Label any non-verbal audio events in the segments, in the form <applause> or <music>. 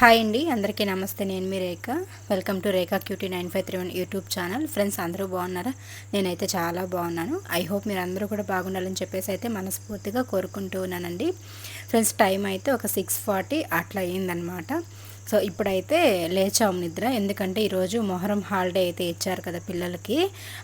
Hi అండి అందరికీ నమస్తే. నేను మీ Rekha. Welcome to Rekha cutie nine five three one YouTube channel. Friends అందరూ బాగున్నారా? నేనైతే చాలా బాగున్నాను. ఐ హోప్ మీరు అందరూ కూడా బాగుండాలని చెప్పేసి అయితే మనస్ఫూర్తిగా కోరుకుంటూ ఉన్నానండి. ఫ్రెండ్స్ టైం అయితే ఒక సిక్స్ ఫార్టీ అట్లా అయ్యిందనమాట సో ఇప్పుడైతే లేచాం నిద్ర. ఎందుకంటే ఈరోజు మొహరం హాలిడే అయితే ఇచ్చారు కదా పిల్లలకి.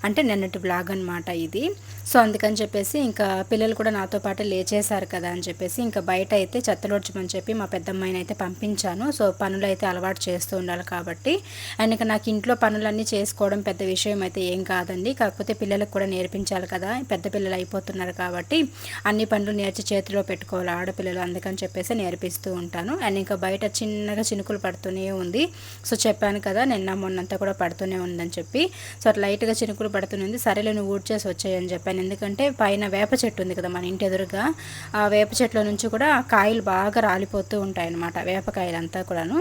అంటే నిన్నటి బ్లాగ్ అనమాట ఇది. సో అందుకని చెప్పేసి ఇంకా పిల్లలు కూడా నాతో పాటు లేచేశారు కదా అని చెప్పేసి ఇంకా బయట అయితే చెత్తలోడ్చమని చెప్పి మా పెద్దమ్మాయిని అయితే పంపించాను. సో పనులు అయితే అలవాటు చేస్తూ ఉండాలి కాబట్టి. అండ్ ఇంకా నాకు ఇంట్లో పనులన్నీ చేసుకోవడం పెద్ద విషయం అయితే ఏం కాదండి. కాకపోతే పిల్లలకు కూడా నేర్పించాలి కదా. పెద్ద పిల్లలు అయిపోతున్నారు కాబట్టి అన్ని పనులు నేర్చి చేతిలో పెట్టుకోవాలి ఆడపిల్లలు. అందుకని చెప్పేసి నేర్పిస్తూ ఉంటాను. అండ్ ఇంకా బయట చిన్నగా చినుకులు పడుతూనే ఉంది. సో చెప్పాను కదా నిన్న మొన్నంతా కూడా పడుతూనే ఉందని చెప్పి. సో అట్లా లైట్గా చినుకులు పడుతుంది సరేలే నువ్వు ఊడ్చేసి వచ్చాయని చెప్పాను. ఎందుకంటే పైన వేప చెట్టు ఉంది కదా మన ఇంటి ఎదురుగా. ఆ వేప చెట్ల నుంచి కూడా కాయలు బాగా రాలిపోతూ ఉంటాయి అన్నమాట వేపకాయలు అంతా కూడాను.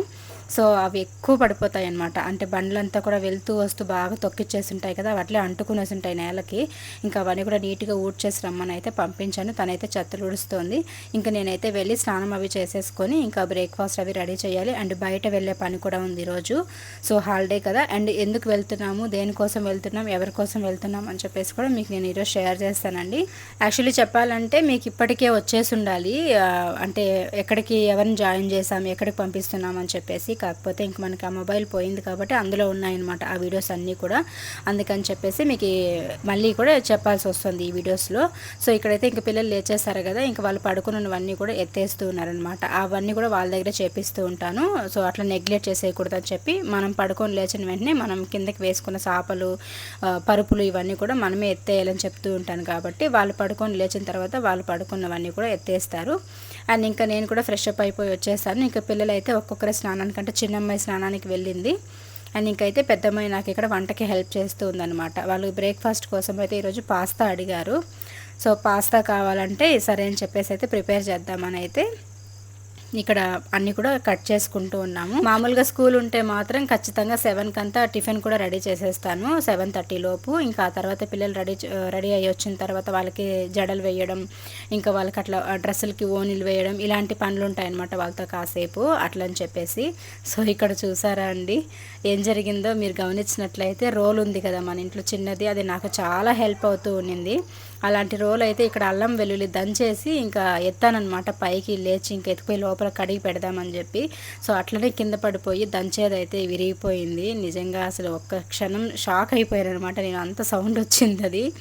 సో అవి ఎక్కువ పడిపోతాయి అనమాట అంటే బండ్లంతా కూడా వెళ్తూ వస్తూ బాగా తొక్కిచ్చేసి ఉంటాయి కదా అట్లే అంటుకునేసి ఉంటాయి నేలకి. ఇంకా అవన్నీ కూడా నీట్గా ఊడ్చేసి రమ్మని అయితే పంపించాను. తనైతే చెత్తలు ఊడుస్తోంది. ఇంకా నేనైతే వెళ్ళి స్నానం అవి చేసేసుకొని ఇంకా బ్రేక్ఫాస్ట్ అవి రెడీ చేయాలి. అండ్ బయట వెళ్ళే పని కూడా ఉంది ఈరోజు. సో హాలిడే కదా అండ్ ఎందుకు వెళ్తున్నాము దేనికోసం వెళ్తున్నాం ఎవరి కోసం వెళ్తున్నాం అని చెప్పేసి కూడా మీకు నేను ఈరోజు షేర్ చేస్తానండి. యాక్చువల్లీ చెప్పాలంటే మీకు ఇప్పటికే వచ్చేసి ఉండాలి. అంటే ఎక్కడికి ఎవరిని జాయిన్ చేసాం ఎక్కడికి పంపిస్తున్నాం అని చెప్పేసి. కాకపోతే ఇంక మనకి ఆ మొబైల్ పోయింది కాబట్టి అందులో ఉన్నాయన్నమాట ఆ వీడియోస్ అన్నీ కూడా. అందుకని చెప్పేసి మీకు మళ్ళీ కూడా చెప్పాల్సి వస్తుంది ఈ వీడియోస్లో. సో ఇక్కడైతే ఇంక పిల్లలు లేచేస్తారు కదా ఇంక వాళ్ళు పడుకున్నవన్నీ కూడా ఎత్తేస్తూ ఉన్నారనమాట అవన్నీ కూడా వాళ్ళ దగ్గర చేపిస్తూ ఉంటాను. సో అట్లా నెగ్లెక్ట్ చేసేయకూడదు అని చెప్పి మనం పడుకొని లేచిన వెంటనే మనం కిందకి వేసుకున్న చేపలు పరుపులు ఇవన్నీ కూడా మనమే ఎత్తేయాలని చెప్తూ ఉంటాను కాబట్టి వాళ్ళు పడుకొని లేచిన తర్వాత వాళ్ళు పడుకున్నవన్నీ కూడా ఎత్తేస్తారు. అండ్ ఇంకా నేను కూడా ఫ్రెష్ అప్ అయిపోయి వచ్చేసాను. ఇంకా పిల్లలు అయితే ఒక్కొక్కరి స్నానానికి అంటే చిన్న అమ్మాయి స్నానానికి వెళ్ళింది. అండ్ ఇంకైతే పెద్దమ్మాయి నాకు ఇక్కడ వంటకి హెల్ప్ చేస్తూ ఉందన్నమాట. వాళ్ళు బ్రేక్ఫాస్ట్ కోసం అయితే ఈరోజు పాస్తా అడిగారు. సో పాస్తా కావాలంటే సరే అని చెప్పేసి అయితే ప్రిపేర్ చేద్దామని అయితే ఇక్కడ అన్ని కూడా కట్ చేసుకుంటూ ఉన్నాము. మామూలుగా స్కూల్ ఉంటే మాత్రం ఖచ్చితంగా సెవెన్కి అంతా టిఫిన్ కూడా రెడీ చేసేస్తాను. సెవెన్ థర్టీ లోపు ఇంకా ఆ తర్వాత పిల్లలు రెడీ రెడీ అయ్యి వచ్చిన తర్వాత వాళ్ళకి జడలు వేయడం ఇంకా వాళ్ళకి అట్లా డ్రెస్సులకి ఓనీలు వేయడం ఇలాంటి పనులు ఉంటాయన్నమాట వాళ్ళతో కాసేపు అట్లా అని చెప్పేసి. సో ఇక్కడ చూసారా అండి ఏం జరిగిందో మీరు గమనించినట్లయితే రోల్ ఉంది కదా మన ఇంట్లో చిన్నది అది నాకు చాలా హెల్ప్ అవుతూ ఉండింది. అలాంటి రోలు అయితే ఇక్కడ అల్లం వెల్లుల్లి దంచేసి ఇంకా ఎత్తానమాట పైకి లేచి ఇంకా ఎత్తుకుపోయి లోపల కడిగి పెడదామని చెప్పి. సో అట్లనే కింద పడిపోయి దంచేది అయితే విరిగిపోయింది. నిజంగా అసలు ఒక్క క్షణం షాక్ అయిపోయాను అనమాట నేను అంత సౌండ్ వచ్చింది అది.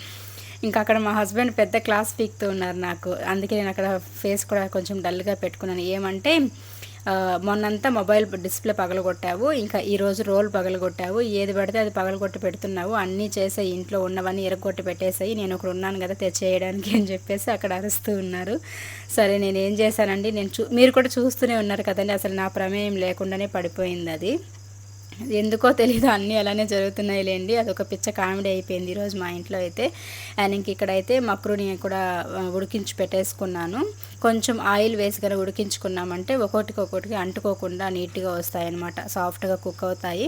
ఇంకా అక్కడ మా హస్బెండ్ పెద్ద క్లాస్ పీక్తూ ఉన్నారు నాకు. అందుకే నేను అక్కడ ఫేస్ కూడా కొంచెం డల్గా పెట్టుకున్నాను. ఏమంటే మొన్నంతా మొబైల్ డిస్ప్లే పగలగొట్టావు ఇంకా ఈరోజు రోల్ పగలగొట్టావు ఏది పడితే అది పగలగొట్టి పెడుతున్నావు అన్నీ చేసే ఇంట్లో ఉన్నవన్నీ ఎరగొట్టి పెట్టేసాయి నేను ఒకడు ఉన్నాను కదా తెచ్చేయడానికి అని చెప్పేసి అక్కడ అరుస్తూ ఉన్నారు. సరే నేను ఏం చేశానండి నేను చూ మీరు కూడా చూస్తూనే ఉన్నారు కదండి అసలు నా ప్రమేయం లేకుండానే పడిపోయింది అది. ఎందుకో తెలియదు అన్నీ అలానే జరుగుతున్నాయి లేండి అదొక పిచ్చ కామెడీ అయిపోయింది ఈరోజు మా ఇంట్లో అయితే. అండ్ ఇంక ఇక్కడైతే మక్రూని కూడా ఉడికించి పెట్టేసుకున్నాను. కొంచెం ఆయిల్ వేసి కనుక ఉడికించుకున్నామంటే ఒక్కొక్కటికి ఒక్కొక్కటికి అంటుకోకుండా నీట్గా వస్తాయన్నమాట. సాఫ్ట్గా కుక్ అవుతాయి.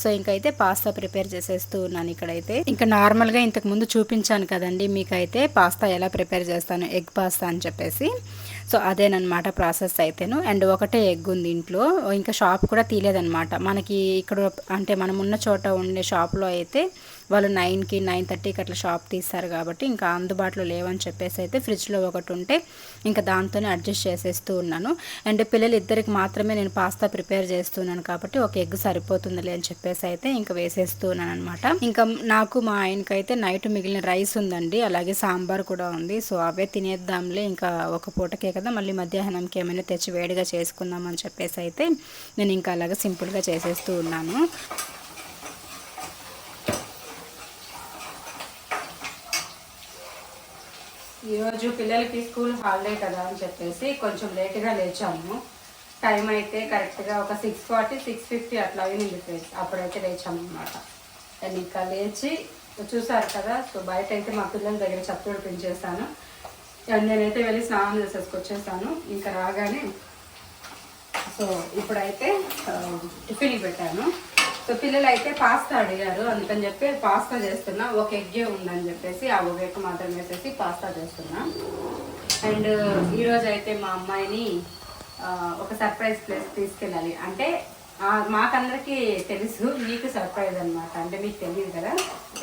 సో ఇంకైతే పాస్తా ప్రిపేర్ చేసేస్తూ ఉన్నాను ఇక్కడైతే. ఇంకా నార్మల్గా ఇంతకు ముందు చూపించాను కదండి మీకైతే పాస్తా ఎలా ప్రిపేర్ చేస్తాను ఎగ్ పాస్తా అని చెప్పేసి. సో అదేనమాట ప్రాసెస్ అయితేను. అండ్ ఒకటే ఎగ్ ఉంది ఇంట్లో. ఇంకా షాప్ కూడా తీయలేదనమాట మనకి ఇక్కడ అంటే మనం ఉన్న చోట ఉండే షాప్లో అయితే వాళ్ళు నైన్కి నైన్ థర్టీకి అట్లా షాప్ తీస్తారు కాబట్టి ఇంకా అందుబాటులో లేవని చెప్పేసి అయితే ఫ్రిడ్జ్లో ఒకటి ఉంటే ఇంకా దాంతోనే అడ్జస్ట్ చేసేస్తూ ఉన్నాను. అండ్ పిల్లలు ఇద్దరికి మాత్రమే నేను పాస్తా ప్రిపేర్ చేస్తున్నాను కాబట్టి ఒక ఎగ్ సరిపోతుందిలే అని చెప్పేసి అయితే ఇంకా వేసేస్తూ ఉన్నాను అనమాట ఇంకా నాకు మా ఆయనకైతే నైట్ మిగిలిన రైస్ ఉందండి అలాగే సాంబార్ కూడా ఉంది. సో అవే తినేద్దాంలే ఇంకా ఒక పూటకే కదా మళ్ళీ మధ్యాహ్నంకి ఏమైనా తెచ్చి వేడిగా చేసుకుందాం అని చెప్పేసి అయితే నేను ఇంకా అలాగే సింపుల్గా చేసేస్తూ ఉన్నాను. ఈరోజు పిల్లలకి స్కూల్ హాలిడే కదా అని చెప్పేసి కొంచెం లేట్గా లేచాము. టైం అయితే కరెక్ట్గా ఒక సిక్స్ ఫార్టీ సిక్స్ ఫిఫ్టీ అట్లా అయింది అప్పుడైతే లేచాము అనమాట అండ్ ఇంకా లేచి చూసారు కదా సో బయట అయితే మా పిల్లల దగ్గర చప్పుడు పెంచేస్తాను అండ్ నేనైతే వెళ్ళి స్నానం చేసేసుకొచ్చేసాను. ఇంకా రాగానే సో ఇప్పుడైతే టిఫిన్ పెట్టాను. సో పిల్లలు అయితే పాస్తా అడిగారు. అందుకని చెప్పి పాస్తా చేస్తున్నా. ఒక ఎగ్గే ఉందని చెప్పేసి ఆ ఒక ఎగ్ మాత్రం వేసేసి పాస్తా చేస్తున్నా. అండ్ ఈరోజు అయితే మా అమ్మాయిని ఒక సర్ప్రైజ్ ప్లేస్ తీసుకెళ్ళాలి. అంటే మాకందరికీ తెలుసు మీకు సర్ప్రైజ్ అన్నమాట. అంటే మీకు తెలియదు కదా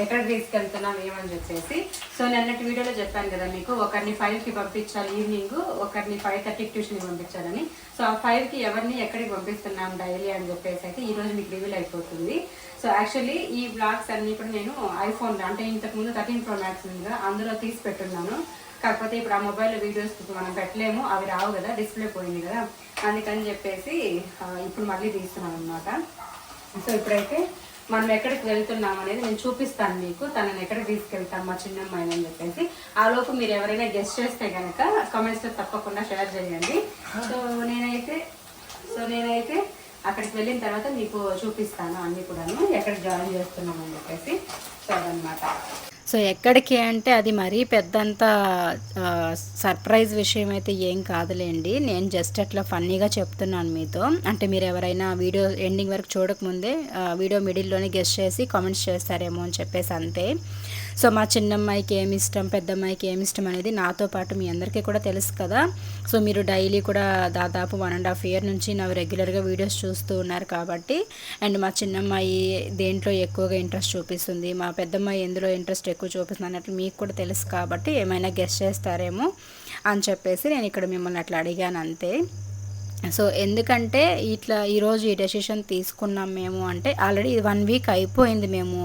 ఎక్కడ తీసుకెళ్తున్నాం ఏమని చెప్పేసి. సో నిన్నటి వీడియోలో చెప్పాను కదా మీకు ఒకరిని ఫైవ్కి పంపించాలి ఈవినింగ్ ఒకరిని ఫైవ్ థర్టీకి ట్యూషన్కి పంపించాలని. సో ఆ ఫైవ్కి ఎవరిని ఎక్కడికి పంపిస్తున్నాం డైలీ అని చెప్పేసి అయితే ఈరోజు మీకు రివీల్ అయిపోతుంది. సో యాక్చువల్లీ ఈ బ్లాగ్స్ అన్నీ కూడా నేను ఐఫోన్ అంటే ఇంతకుముందు థర్టీన్ ప్రో మ్యాక్స్ ఉంది అందులో తీసి పెట్టున్నాను. కాకపోతే ఇప్పుడు ఆ మొబైల్ వీడియోస్ మనం పెట్టలేము అవి రావు కదా డిస్ప్లే పోయింది కదా. అందుకని చెప్పేసి ఇప్పుడు మళ్ళీ తీస్తున్నాను అనమాట సో ఇప్పుడైతే మనం ఎక్కడికి వెళ్తున్నాం అనేది నేను చూపిస్తాను మీకు. తనని ఎక్కడికి తీసుకెళ్తాం మా చిన్నమ్మాయిని అని చెప్పేసి. ఆ లోపు మీరు ఎవరైనా గెస్ట్ చేస్తే కనుక కామెంట్స్లో తప్పకుండా షేర్ చేయండి. సో నేనైతే సో నేనైతే అక్కడికి వెళ్ళిన తర్వాత మీకు చూపిస్తాను అన్నీ కూడాను ఎక్కడ జాయిన్ చేస్తున్నాం అని చెప్పేసి. సో అదనమాట సో ఎక్కడికి అంటే అది మరీ పెద్దంత సర్ప్రైజ్ విషయం అయితే ఏం కాదులేండి. నేను జస్ట్ అట్లా ఫన్నీగా చెప్తున్నాను మీతో. అంటే మీరు ఎవరైనా వీడియో ఎండింగ్ వరకు చూడకముందే వీడియో మిడిల్లోనే గెస్ట్ చేసి కామెంట్స్ చేస్తారేమో అని చెప్పేసి అంతే. సో మా చిన్నమ్మాయికి ఏమి ఇష్టం పెద్దమ్మాయికి ఏమి ఇష్టం అనేది నాతో పాటు మీ అందరికీ కూడా తెలుసు కదా. సో మీరు డైలీ కూడా దాదాపు వన్ అండ్ హాఫ్ ఇయర్ నుంచి నా రెగ్యులర్గా వీడియోస్ చూస్తూ ఉన్నారు కాబట్టి. అండ్ మా చిన్నమ్మాయి దేంట్లో ఎక్కువగా ఇంట్రెస్ట్ చూపిస్తుంది మా పెద్దమ్మాయి ఎందులో ఇంట్రెస్ట్ ఎక్కువ మీకు చూపిస్తున్నాను అట్లా మీకు కూడా తెలుసు కాబట్టి ఏమైనా గెస్ట్ చేస్తారేమో అని చెప్పేసి నేను ఇక్కడ మిమ్మల్ని అట్లా అడిగాను అంతే. సో ఎందుకంటే ఇట్లా ఈరోజు ఈ డెసిషన్ తీసుకున్నాం మేము అంటే ఆల్రెడీ వన్ వీక్ అయిపోయింది మేము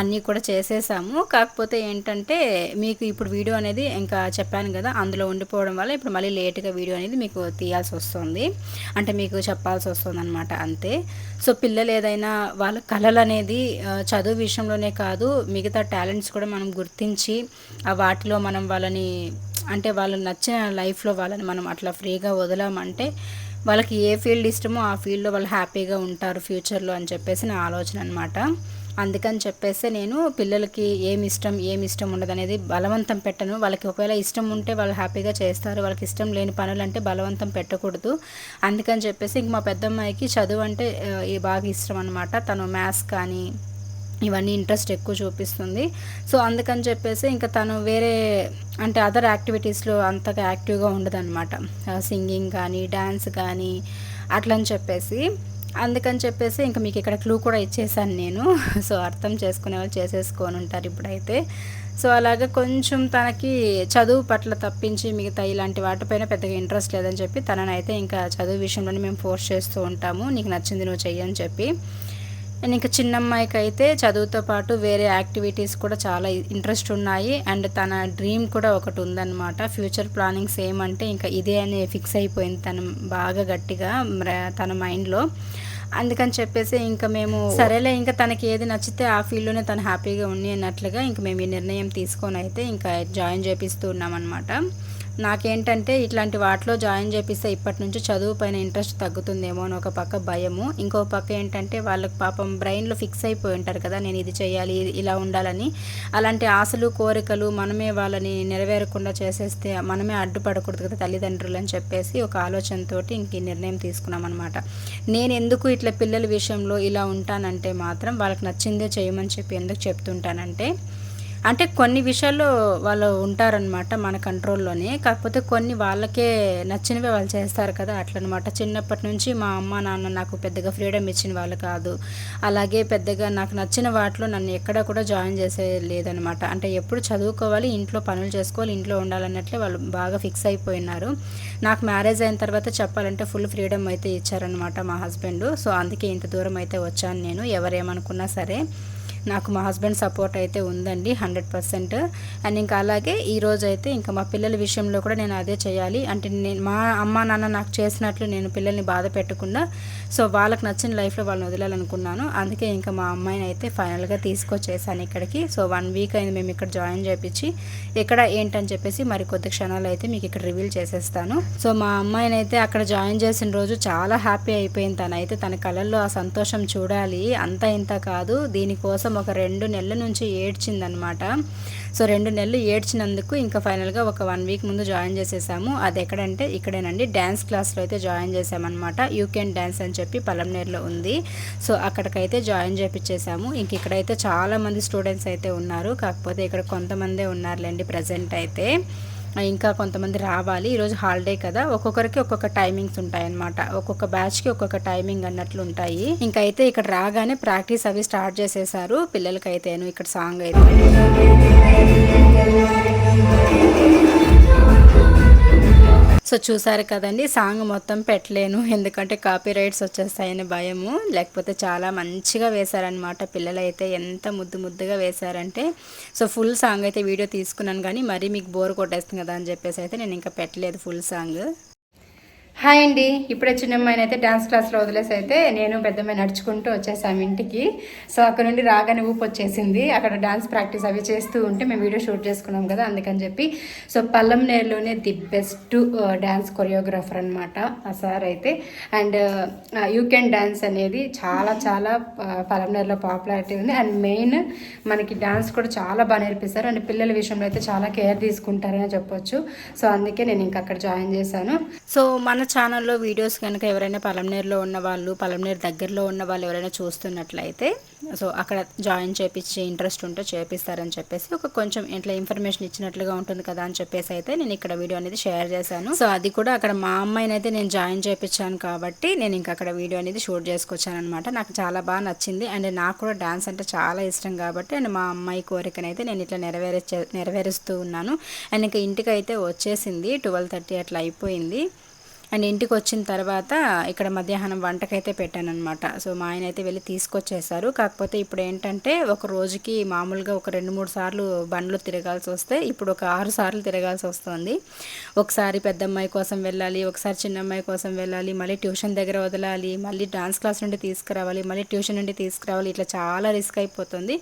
అన్నీ కూడా చేసేసాము. కాకపోతే ఏంటంటే మీకు ఇప్పుడు వీడియో అనేది ఇంకా చెప్పాను కదా అందులో ఉండిపోవడం వల్ల ఇప్పుడు మళ్ళీ లేట్గా వీడియో అనేది మీకు తీయాల్సి వస్తుంది. అంటే మీకు చెప్పాల్సి వస్తుంది అనమాట అంతే. సో పిల్లలు ఏదైనా వాళ్ళ కళలు అనేది చదువు విషయంలోనే కాదు మిగతా టాలెంట్స్ కూడా మనం గుర్తించి ఆ వాటిలో మనం వాళ్ళని అంటే వాళ్ళు నచ్చిన లైఫ్లో వాళ్ళని మనం అట్లా ఫ్రీగా వదలామంటే వాళ్ళకి ఏ ఫీల్డ్ ఇష్టమో ఆ ఫీల్డ్లో వాళ్ళు హ్యాపీగా ఉంటారు ఫ్యూచర్లో అని చెప్పేసి నా ఆలోచన అనమాట అందుకని చెప్పేసి నేను పిల్లలకి ఏమి ఇష్టం ఏమి ఇష్టం ఉండదు అనేది బలవంతం పెట్టను. వాళ్ళకి ఒకవేళ ఇష్టం ఉంటే వాళ్ళు హ్యాపీగా చేస్తారు. వాళ్ళకి ఇష్టం లేని పనులు అంటే బలవంతం పెట్టకూడదు. అందుకని చెప్పేసి ఇంక మా పెద్దమ్మాయికి చదువు అంటే ఈ బాగా ఇష్టం అనమాట తను మ్యాథ్స్ కానీ ఇవన్నీ ఇంట్రెస్ట్ ఎక్కువ చూపిస్తుంది. సో అందుకని చెప్పేసి ఇంకా తను వేరే అంటే అదర్ యాక్టివిటీస్లో అంతగా యాక్టివ్గా ఉండదన్నమాట. సింగింగ్ కానీ డ్యాన్స్ కానీ అట్లా అని చెప్పేసి. అందుకని చెప్పేసి ఇంకా మీకు ఇక్కడ క్లూ కూడా ఇచ్చేసాను నేను. <laughs> సో అర్థం చేసుకునే వాళ్ళు చేసేసుకొని ఉంటారు ఇప్పుడైతే. సో అలాగే కొంచెం తనకి చదువు పట్ల తప్పించి మిగతా ఇలాంటి వాటిపైన పెద్దగా ఇంట్రెస్ట్ లేదని చెప్పి తననైతే ఇంకా చదువు విషయంలోనే మేము ఫోర్స్ చేస్తూ ఉంటాము. నీకు నచ్చింది నువ్వు చెయ్యని చెప్పి. అండ్ ఇంకా చిన్నమ్మాయికి అయితే చదువుతో పాటు వేరే యాక్టివిటీస్ కూడా చాలా ఇంట్రెస్ట్ ఉన్నాయి. అండ్ తన డ్రీమ్ కూడా ఒకటి ఉందన్నమాట. ఫ్యూచర్ ప్లానింగ్స్ ఏమంటే ఇంకా ఇదే అని ఫిక్స్ అయిపోయింది తను బాగా గట్టిగా తన మైండ్లో. అందుకని చెప్పేసి ఇంకా మేము సరేలే ఇంకా తనకి ఏది నచ్చితే ఆ ఫీల్డ్లోనే తను హ్యాపీగా ఉండి అన్నట్లుగా ఇంకా మేము ఈ నిర్ణయం తీసుకొని అయితే ఇంకా జాయిన్ చేపిస్తూ ఉన్నాం అనమాట నాకేంటంటే ఇట్లాంటి వాటిలో జాయిన్ చేపిస్తే ఇప్పటి నుంచి చదువు పైన ఇంట్రెస్ట్ తగ్గుతుందేమో అని ఒక పక్క భయము. ఇంకో పక్క ఏంటంటే వాళ్ళకి పాపం బ్రెయిన్లో ఫిక్స్ అయిపోయి ఉంటారు కదా నేను ఇది చేయాలి ఇలా ఉండాలని. అలాంటి ఆశలు కోరికలు మనమే వాళ్ళని నెరవేరకుండా చేసేస్తే మనమే అడ్డుపడకూడదు కదా తల్లిదండ్రులు అని చెప్పేసి ఒక ఆలోచనతోటి ఇంక ఈ నిర్ణయం తీసుకున్నాం అనమాట నేను ఎందుకు ఇట్లా పిల్లల విషయంలో ఇలా ఉంటానంటే మాత్రం వాళ్ళకి నచ్చిందే చేయమని చెప్పి ఎందుకు చెప్తుంటానంటే అంటే కొన్ని విషయాల్లో వాళ్ళు ఉంటారనమాట మన కంట్రోల్లోనే. కాకపోతే కొన్ని వాళ్ళకే నచ్చినవి వాళ్ళు చేస్తారు కదా అట్లనమాట చిన్నప్పటి నుంచి మా అమ్మ నాన్న నాకు పెద్దగా ఫ్రీడమ్ ఇచ్చిన వాళ్ళు కాదు. అలాగే పెద్దగా నాకు నచ్చిన వాటిలో నన్ను ఎక్కడ కూడా జాయిన్ చేసే లేదనమాట అంటే ఎప్పుడు చదువుకోవాలి ఇంట్లో పనులు చేసుకోవాలి ఇంట్లో ఉండాలన్నట్లే వాళ్ళు బాగా ఫిక్స్ అయిపోయినారు. నాకు మ్యారేజ్ అయిన తర్వాత చెప్పాలంటే ఫుల్ ఫ్రీడమ్ అయితే ఇచ్చారనమాట మా హస్బెండ్. సో అందుకే ఇంత దూరం అయితే వచ్చాను నేను ఎవరేమనుకున్నా సరే. నాకు మా హస్బెండ్ సపోర్ట్ అయితే ఉందండి హండ్రెడ్ పర్సెంట్. అండ్ ఇంకా అలాగే ఈరోజు అయితే ఇంకా మా పిల్లల విషయంలో కూడా నేను అదే చేయాలి. అంటే నేను మా అమ్మ నాన్న నాకు చేసినట్లు నేను పిల్లల్ని బాధ పెట్టకుండా సో వాళ్ళకి నచ్చిన లైఫ్లో వాళ్ళని వదిలాలనుకున్నాను అందుకే ఇంకా మా అమ్మాయిని అయితే ఫైనల్గా తీసుకొచ్చేసాను ఇక్కడికి. సో వన్ వీక్ అయింది మేము ఇక్కడ జాయిన్ చేపించి ఎక్కడ ఏంటని చెప్పేసి మరి కొద్ది క్షణాలు అయితే మీకు ఇక్కడ రివీల్ చేసేస్తాను. సో మా అమ్మాయిని అయితే అక్కడ జాయిన్ చేసిన రోజు చాలా హ్యాపీ అయిపోయింది తనైతే. తన కళల్లో ఆ సంతోషం చూడాలి అంత ఇంత కాదు. దీనికోసం ఒక రెండు నెలల నుంచి ఏడ్చిందనమాట. సో రెండు నెలలు ఏడ్చినందుకు ఇంకా ఫైనల్గా ఒక వన్ వీక్ ముందు జాయిన్ చేసేసాము. అది ఎక్కడంటే ఇక్కడేనండి. డ్యాన్స్ క్లాస్లో అయితే జాయిన్ చేసామన్నమాట యూ కెన్ డ్యాన్స్ అని చెప్పి పలంనేరులో ఉంది. సో అక్కడికైతే జాయిన్ చేపించేసాము ఇంక ఇక్కడైతే చాలామంది స్టూడెంట్స్ అయితే ఉన్నారు. కాకపోతే ఇక్కడ కొంతమందే ఉన్నారులేండి ప్రజెంట్ అయితే. ఇంకా కొంతమంది రావాలి. ఈరోజు హాలిడే కదా. ఒక్కొక్కరికి ఒక్కొక్క టైమింగ్స్ ఉంటాయన్నమాట. ఒక్కొక్క బ్యాచ్కి ఒక్కొక్క టైమింగ్ అన్నట్లు ఉంటాయి. ఇంకా అయితే ఇక్కడ రాగానే ప్రాక్టీస్ అవి స్టార్ట్ చేసేసారు. పిల్లలకైతేను ఇక్కడ సాంగ్ అయితే. సో చూసారు కదండి సాంగ్ మొత్తం పెట్టలేను. ఎందుకంటే కాపీ రైట్స్ వచ్చేస్తాయని భయము. లేకపోతే చాలా మంచిగా వేశారనమాట పిల్లలైతే. ఎంత ముద్దు ముద్దుగా వేశారంటే. సో ఫుల్ సాంగ్ అయితే వీడియో తీసుకున్నాను కానీ మరీ మీకు బోర్ కొట్టేస్తుంది కదా అని చెప్పేసి అయితే నేను ఇంకా పెట్టలేదు ఫుల్ సాంగ్ హాయ్ అండి. ఇప్పుడే చిన్నమ్మాయిని అయితే డ్యాన్స్ క్లాస్లో వదిలేసి అయితే నేను పెద్దమ్మాయి నడుచుకుంటూ వచ్చేసాము ఇంటికి. సో అక్కడ నుండి రాగానే ఊపు వచ్చేసింది. అక్కడ డ్యాన్స్ ప్రాక్టీస్ అవి చేస్తూ ఉంటే మేము వీడియో షూట్ చేసుకున్నాం కదా అందుకని చెప్పి. సో పల్లం నేర్లోనే ది బెస్ట్ డ్యాన్స్ కొరియోగ్రాఫర్ అనమాట ఆ సార్ అయితే. అండ్ యూ కెన్ డ్యాన్స్ అనేది చాలా చాలా పల్లంనేరులో పాపులారిటీ ఉంది. అండ్ మెయిన్ మనకి డ్యాన్స్ కూడా చాలా బాగా నేర్పిస్తారు. అండ్ పిల్లల విషయంలో అయితే చాలా కేర్ తీసుకుంటారని చెప్పొచ్చు. సో అందుకే నేను ఇంకా అక్కడ జాయిన్ చేశాను. సో మన ఛానల్లో వీడియోస్ కనుక ఎవరైనా పలంనేరులో ఉన్న వాళ్ళు పలంనేరు దగ్గరలో ఉన్న వాళ్ళు ఎవరైనా చూస్తున్నట్లయితే సో అక్కడ జాయిన్ చేపించి ఇంట్రెస్ట్ ఉంటే చేపిస్తారని చెప్పేసి ఒక కొంచెం ఇట్లా ఇన్ఫర్మేషన్ ఇచ్చినట్లుగా ఉంటుంది కదా అని చెప్పేసి అయితే నేను ఇక్కడ వీడియో అనేది షేర్ చేశాను. సో అది కూడా అక్కడ మా అమ్మాయిని అయితే నేను జాయిన్ చేపించాను కాబట్టి నేను ఇంకా అక్కడ వీడియో అనేది షూట్ చేసుకొచ్చాను అనమాట నాకు చాలా బాగా నచ్చింది. అండ్ నాకు కూడా డాన్స్ అంటే చాలా ఇష్టం కాబట్టి అండ్ మా అమ్మాయి కోరికనైతే నేను ఇట్లా నెరవేరే నెరవేరుస్తూ ఉన్నాను. అండ్ ఇంకా ఇంటికి అయితే వచ్చేసింది. ట్వెల్వ్ థర్టీ అట్లా అయిపోయింది. అండ్ ఇంటికి వచ్చిన తర్వాత ఇక్కడ మధ్యాహ్నం వంటకైతే పెట్టానమాట సో మా ఆయన అయితే వెళ్ళి తీసుకొచ్చేసారు. కాకపోతే ఇప్పుడు ఏంటంటే ఒక రోజుకి మామూలుగా ఒక రెండు మూడు సార్లు బండ్లు తిరగాల్సి వస్తే ఇప్పుడు ఒక ఆరు సార్లు తిరగాల్సి వస్తుంది. ఒకసారి పెద్దమ్మాయి కోసం వెళ్ళాలి ఒకసారి చిన్నమ్మాయి కోసం వెళ్ళాలి మళ్ళీ ట్యూషన్ దగ్గర వదలాలి మళ్ళీ డాన్స్ క్లాస్ నుండి తీసుకురావాలి మళ్ళీ ట్యూషన్ నుండి తీసుకురావాలి ఇట్లా చాలా రిస్క్ అయిపోతుంది.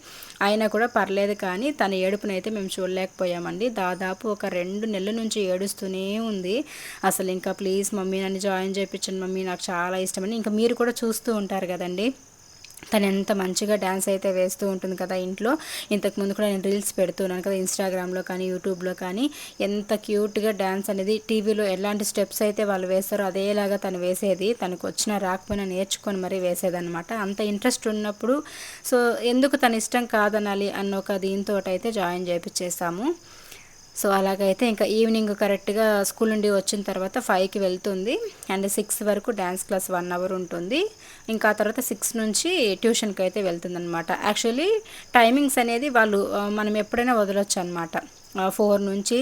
అయినా కూడా పర్లేదు కానీ తన ఏడుపునైతే మేము చూడలేకపోయామండి. దాదాపు ఒక రెండు నెలల నుంచి ఏడుస్తూనే ఉంది. అసలు ఇంకా ప్లీజ్ మమ్మీ నన్ను జాయిన్ చేయించండి మమ్మీ నాకు చాలా ఇష్టమని. ఇంకా మీరు కూడా చూస్తూ ఉంటారు కదండి. తను ఎంత మంచిగా డ్యాన్స్ అయితే వేస్తూ ఉంటుంది కదా ఇంట్లో. ఇంతకుముందు కూడా నేను రీల్స్ పెడుతున్నాను కదా ఇన్స్టాగ్రామ్లో కానీ యూట్యూబ్లో కానీ. ఎంత క్యూట్గా డ్యాన్స్ అనేది టీవీలో ఎలాంటి స్టెప్స్ అయితే వాళ్ళు వేస్తారో అదేలాగా తను వేసేది. తనకు వచ్చిన రాకపోయినా నేర్చుకొని మరీ వేసేదనమాట అంత ఇంట్రెస్ట్ ఉన్నప్పుడు. సో ఎందుకు తన ఇష్టం కాదనాలి అన్న ఒక దీంతో అయితే జాయిన్ చేయించేసాము సో అలాగైతే ఇంకా ఈవినింగ్ కరెక్ట్గా స్కూల్ నుండి వచ్చిన తర్వాత ఫైవ్కి వెళ్తుంది. అండ్ సిక్స్ వరకు డ్యాన్స్ క్లాస్ వన్ అవర్ ఉంటుంది. ఇంకా తర్వాత సిక్స్ నుంచి ట్యూషన్కి అయితే వెళ్తుంది అనమాట యాక్చువల్లీ టైమింగ్స్ అనేది వాళ్ళు మనం ఎప్పుడైనా వదలొచ్చు అనమాట ఫోర్ నుంచి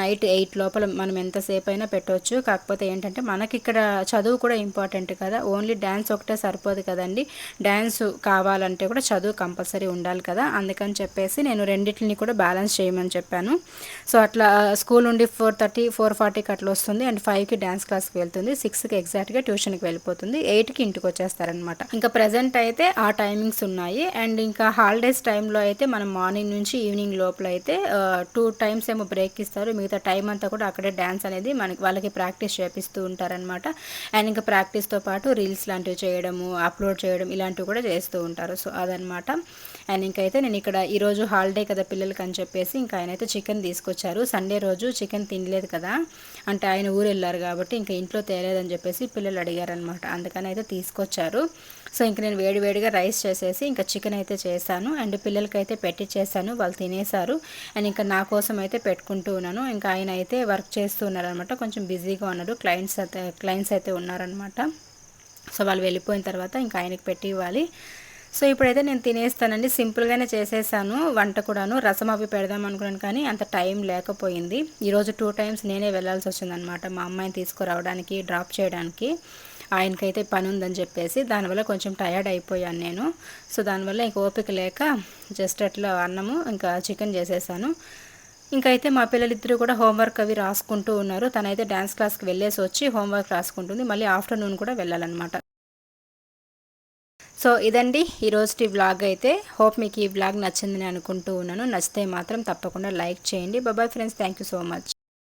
నైట్ ఎయిట్ లోపల మనం ఎంతసేపు అయినా పెట్టవచ్చు కాకపోతే ఏంటంటే మనకి ఇక్కడ చదువు కూడా ఇంపార్టెంట్ కదా. ఓన్లీ డ్యాన్స్ ఒకటే సరిపోదు కదండి. డ్యాన్స్ కావాలంటే కూడా చదువు కంపల్సరీ ఉండాలి కదా. అందుకని చెప్పేసి నేను రెండింటిని కూడా బ్యాలెన్స్ చేయమని చెప్పాను. సో అట్లా స్కూల్ నుండి ఫోర్ థర్టీ ఫోర్ ఫార్టీకి అట్లా వస్తుంది. అండ్ ఫైవ్కి డ్యాన్స్ క్లాస్కి వెళ్తుంది. సిక్స్కి ఎగ్జాక్ట్గా ట్యూషన్కి వెళ్ళిపోతుంది. ఎయిట్కి ఇంటికి వచ్చేస్తారనమాట ఇంకా ప్రజెంట్ అయితే ఆ టైమింగ్స్ ఉన్నాయి. అండ్ ఇంకా హాలిడేస్ టైంలో అయితే మనం మార్నింగ్ నుంచి ఈవినింగ్ లోపల అయితే టూ టైమ్స్ ఏమో బ్రేక్ ఇస్తారు. మిగతా టైం అంతా కూడా అక్కడే డ్యాన్స్ అనేది మనకి వాళ్ళకి ప్రాక్టీస్ చేపిస్తూ ఉంటారనమాట అండ్ ఇంకా ప్రాక్టీస్తో పాటు రీల్స్ లాంటివి చేయడము అప్లోడ్ చేయడం ఇలాంటివి కూడా చేస్తూ ఉంటారు. సో అదనమాట అండ్ ఇంకైతే నేను ఇక్కడ ఈరోజు హాలిడే కదా పిల్లలకి అని చెప్పేసి ఇంకా ఆయన అయితే చికెన్ తీసుకొచ్చారు. సండే రోజు చికెన్ తినలేదు కదా. అంటే ఆయన ఊరు వెళ్ళారు కాబట్టి ఇంకా ఇంట్లో తేలేదని చెప్పేసి పిల్లలు అడిగారనమాట అందుకని అయితే తీసుకొచ్చారు. సో ఇంక నేను వేడివేడిగా రైస్ చేసేసి ఇంకా చికెన్ అయితే చేశాను. అండ్ పిల్లలకైతే అయితే పెట్టి చేశాను. వాళ్ళు తినేశారు. అండ్ ఇంకా నా కోసం అయితే పెట్టుకుంటూ ఉన్నాను. ఇంకా ఆయన అయితే వర్క్ చేస్తూ ఉన్నారనమాట. కొంచెం బిజీగా ఉన్నారు. క్లయింట్స్ అయితే క్లయింట్స్ అయితే ఉన్నారనమాట. సో వాళ్ళు వెళ్ళిపోయిన తర్వాత ఇంకా ఆయనకి పెట్టి ఇవ్వాలి. సో ఇప్పుడైతే నేను తినేస్తానండి. సింపుల్గానే చేసేసాను. వంట కూడాను రసం అవి పెడదాం అనుకున్నాను కానీ అంత టైం లేకపోయింది. ఈరోజు టూ టైమ్స్ నేనే వెళ్ళాల్సి వచ్చిందనమాట మా అమ్మాయిని తీసుకురావడానికి డ్రాప్ చేయడానికి. ఆయనకైతే పని ఉందని చెప్పేసి దానివల్ల కొంచెం టయర్డ్ అయిపోయాను నేను. సో దానివల్ల ఇంక ఓపిక లేక జస్ట్ అట్లా అన్నము ఇంకా చికెన్ చేసేసాను. ఇంకైతే మా పిల్లలిద్దరూ కూడా హోంవర్క్ అవి రాసుకుంటూ ఉన్నారు. తనైతే డ్యాన్స్ క్లాస్కి వెళ్ళేసి వచ్చి హోంవర్క్ రాసుకుంటుంది. మళ్ళీ ఆఫ్టర్నూన్ కూడా వెళ్ళాలన్నమాట. సో ఇదండి ఈరోజు వ్లాగ్ అయితే. హోప్ మీకు ఈ వ్లాగ్ నచ్చిందని అనుకుంటూ ఉన్నాను. నచ్చితే మాత్రం తప్పకుండా లైక్ చేయండి. బాబాయ్ ఫ్రెండ్స్ థ్యాంక్ సో మచ్